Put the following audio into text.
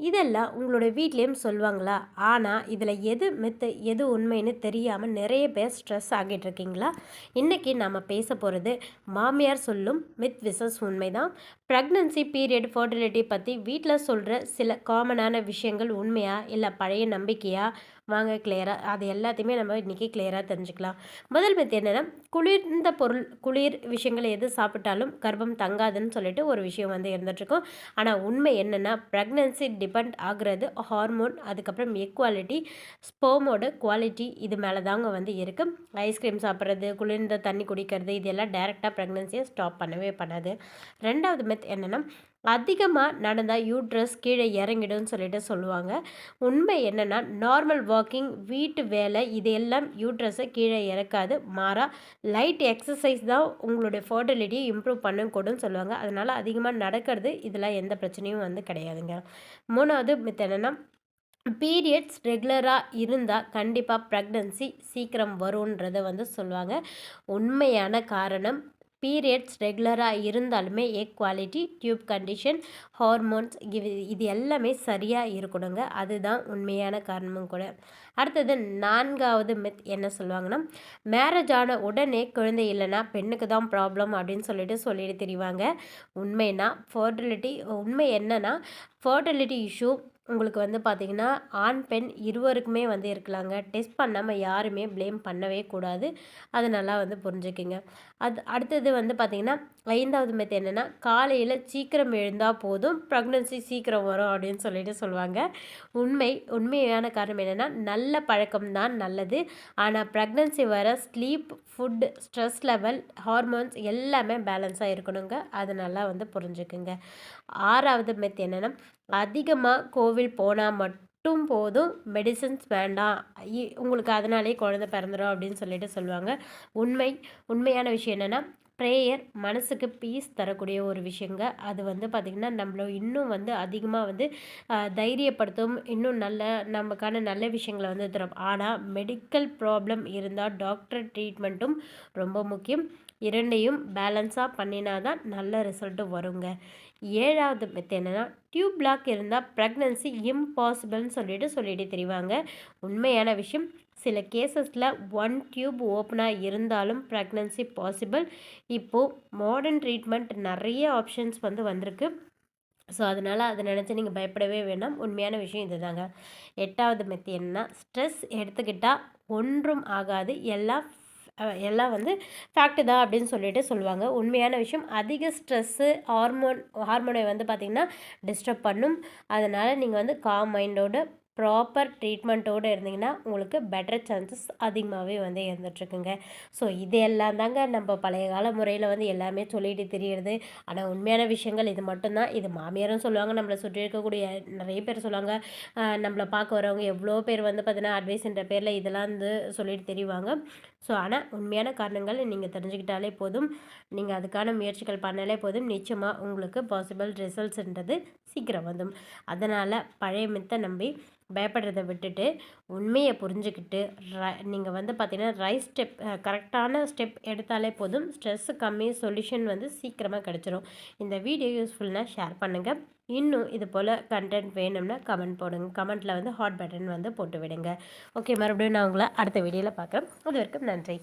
இதெல்லாம் உங்களோட வீட்லேயும் சொல்லுவாங்களா? ஆனால் இதில் எது மித்து எது உண்மைன்னு தெரியாமல் நிறைய பேர் ஸ்ட்ரெஸ் ஆகிட்டு இருக்கீங்களா? இன்றைக்கி நம்ம பேச போகிறது மாமியார் சொல்லும் மித் விசஸ் உண்மை தான் ப்ரெக்னன்சி பீரியட் ஃபர்டிலிட்டி பற்றி வீட்டில் சொல்கிற சில காமனான விஷயங்கள் உண்மையா? இல்லை பழைய நம்பிக்கையா? வாங்க கிளியராக அது எல்லாத்தையுமே நம்ம இன்றைக்கி கிளியராக தெரிஞ்சுக்கலாம். முதல் பற்றி என்னென்னா குளிர்ந்த பொருள் குளிர் விஷயங்கள் எது சாப்பிட்டாலும் கர்ப்பம் தங்காதுன்னு சொல்லிட்டு ஒரு விஷயம் வந்து இருந்துகிட்ருக்கோம் ஆனால் உண்மை என்னென்னா ப்ரெக்னன்சி டிபெண்ட் ஆகுறது ஹார்மோன் அதுக்கப்புறம் எக்வாலிட்டி ஸ்போமோட குவாலிட்டி இது மேலே தாங்க வந்து இருக்குது ஐஸ்கிரீம் சாப்பிட்றது குளிர்ந்த தண்ணி குடிக்கிறது இது எல்லாம் டைரெக்டாக ப்ரெக்னன்சியை ஸ்டாப் பண்ணவே பண்ணாது. ரெண்டாவது மெத் என்னென்னா அதிகமாக நடந்தால் யூட்ரஸ் கீழே இறங்கிடும்னு சொல்லிட்டு சொல்லுவாங்க. உண்மை என்னென்னா நார்மல் வாக்கிங் வீட்டு வேலை இதையெல்லாம் யூட்ரஸை கீழே இறக்காது. மாறாக லைட் எக்ஸசைஸ் தான் உங்களுடைய ஃபர்டிலிட்டியை இம்ப்ரூவ் பண்ண கொடுன்னு சொல்லுவாங்க. அதனால் அதிகமாக நடக்கிறது இதில் எந்த பிரச்சனையும் வந்து கிடையாதுங்க. மூணாவது மித்த என்னென்னா பீரியட்ஸ் ரெகுலராக இருந்தால் கண்டிப்பாக ப்ரெக்னன்சி சீக்கிரம் வரும்ன்றதை வந்து சொல்லுவாங்க. உண்மையான காரணம் பீரியட்ஸ் ரெகுலராக இருந்தாலுமே egg quality tube condition hormones இது இது எல்லாமே சரியாக இருக்கணுங்க. அதுதான் உண்மையான காரணமும் கூட. அடுத்தது நான்காவது மெத் என்ன சொல்லுவாங்கன்னா மேரேஜ் ஆன உடனே குழந்தை இல்லைன்னா பெண்ணுக்கு தான் ப்ராப்ளம் அப்படின்னு சொல்லிட்டு சொல்லிட்டு தெரிவாங்க. உண்மைனா ஃபர்டிலிட்டி உண்மை என்னன்னா ஃபர்டிலிட்டி இஷ்யூ உங்களுக்கு வந்து பார்த்திங்கன்னா ஆண் பெண் இருவருக்குமே வந்து இருக்கலாங்க. டெஸ்ட் பண்ணாமல் யாருமே ப்ளேம் பண்ணவே கூடாது. அது நல்லா வந்து புரிஞ்சுக்கிங்க. அது அடுத்தது வந்து பார்த்திங்கன்னா ஐந்தாவது மெத்து என்னென்னா காலையில் சீக்கிரம் எழுந்தால் போதும் ப்ரெக்னன்சி சீக்கிரம் வரும் அப்படின்னு சொல்லிட்டு சொல்லுவாங்க. உண்மை உண்மையான காரணம் என்னென்னா நல்ல பழக்கம் தான் நல்லது. ஆனால் ப்ரெக்னன்சி வர sleep food stress level hormones எல்லாமே பேலன்ஸாக இருக்கணுங்க. அது நல்லா வந்து புரிஞ்சுக்குங்க. ஆறாவது மெத் என்னென்னா அதிகமாக கோவில் போனால் மட்டும் போதும். மெடிசன்ஸ் வேண்டாம். உங்களுக்கு அதனாலே குழந்த பிறந்துடும் அப்படின்னு சொல்லிட்டு சொல்லுவாங்க. உண்மை உண்மையான விஷயம் என்னென்னா ப்ரேயர் மனசுக்கு பீஸ் தரக்கூடிய ஒரு விஷயங்க. அது வந்து பார்த்திங்கன்னா நம்மள இன்னும் வந்து அதிகமாக வந்து தைரியப்படுத்தும். இன்னும் நல்ல நமக்கான நல்ல விஷயங்களை வந்து தரும். ஆனால் மெடிக்கல் ப்ராப்ளம் இருந்தால் டாக்டர் ட்ரீட்மெண்ட்டும் ரொம்ப முக்கியம். இரண்டையும் பேலன்ஸாக பண்ணினா தான் நல்ல ரிசல்ட்டு வருங்க. ஏழாவது மெத்து என்னென்னா டியூப் பிளாக் இருந்தால் ப்ரெக்னன்சி இம்பாசிபிள்னு சொல்லிட்டு சொல்லிட்டு தெரிவாங்க. உண்மையான விஷயம் சில கேசஸில் ஒன் டியூப் ஓப்பனாக இருந்தாலும் ப்ரெக்னன்சி பாசிபிள் இப்போது மாடர்ன் ட்ரீட்மெண்ட் நிறைய ஆப்ஷன்ஸ் வந்து வந்திருக்கு. ஸோ அதனால் அதை நினச்சி நீங்கள் பயப்படவே வேண்டாம். உண்மையான விஷயம் இது தாங்க எட்டாவது மெத்தி என்னன்னா ஸ்ட்ரெஸ் எடுத்துக்கிட்டால் ஒன்றும் ஆகாது. எல்லாம் எல்லாம் வந்து ஃபேக்ட்டு தான் அப்படின்னு சொல்லிட்டு சொல்லுவாங்க. உண்மையான விஷயம் அதிக ஸ்ட்ரெஸ்ஸு ஹார்மோன் ஹார்மோனை வந்து பார்த்திங்கன்னா டிஸ்டர்ப் பண்ணும். அதனால் நீங்கள் வந்து காம் மைண்டோட ப்ராப்பர் ட்ரீட்மெண்ட்டோடு இருந்தீங்கன்னா உங்களுக்கு பெட்டர் சான்சஸ் அதிகமாகவே வந்து இருந்துகிட்ருக்குங்க ஸோ இது எல்லாம் தாங்க நம்ம பழைய கால முறையில் வந்து எல்லாமே சொல்லிட்டு தெரியுது ஆனால் உண்மையான விஷயங்கள் இது மட்டும்தான். இது மாமியாரும் சொல்லுவாங்க நம்மளை சுற்றி இருக்கக்கூடிய நிறைய பேர் சொல்லுவாங்க. நம்மளை பார்க்க வரவங்க எவ்வளோ பேர் வந்து பார்த்தீங்கன்னா அட்வைஸ்ன்ற பேரில் இதெல்லாம் வந்து சொல்லிட்டு தெரிவாங்க. ஸோ ஆனால் உண்மையான காரணங்கள் நீங்கள் தெரிஞ்சுக்கிட்டாலே போதும். நீங்கள் அதுக்கான முயற்சிகள் பண்ணாலே போதும். நிச்சயமாக உங்களுக்கு பாசிபிள் ரிசல்ட்ஸ்ன்றது சீக்கிரம் வந்தும் அதனால் பழைய மித்தை நம்பி பயப்படுறத விட்டுட்டு உண்மையை புரிஞ்சுக்கிட்டு ர நீங்கள் வந்து பார்த்திங்கன்னா ரைட் ஸ்டெப் கரெக்டான ஸ்டெப் எடுத்தாலே போதும். ஸ்ட்ரெஸ்ஸு கம்மி சொல்யூஷன் வந்து சீக்கிரமாக கிடச்சிரும். இந்த வீடியோ யூஸ்ஃபுல்னால் ஷேர் பண்ணுங்கள் இன்னும் இது போல் கண்டென்ட் வேணும்னா கமெண்ட் போடுங்க. கமெண்ட்டில் வந்து ஹாட் பட்டன் வந்து போட்டு விடுங்க. ஓகே மறுபடியும் நான் உங்களை அடுத்த வீடியோவில் பார்க்குறேன். அது வரைக்கும் நன்றி.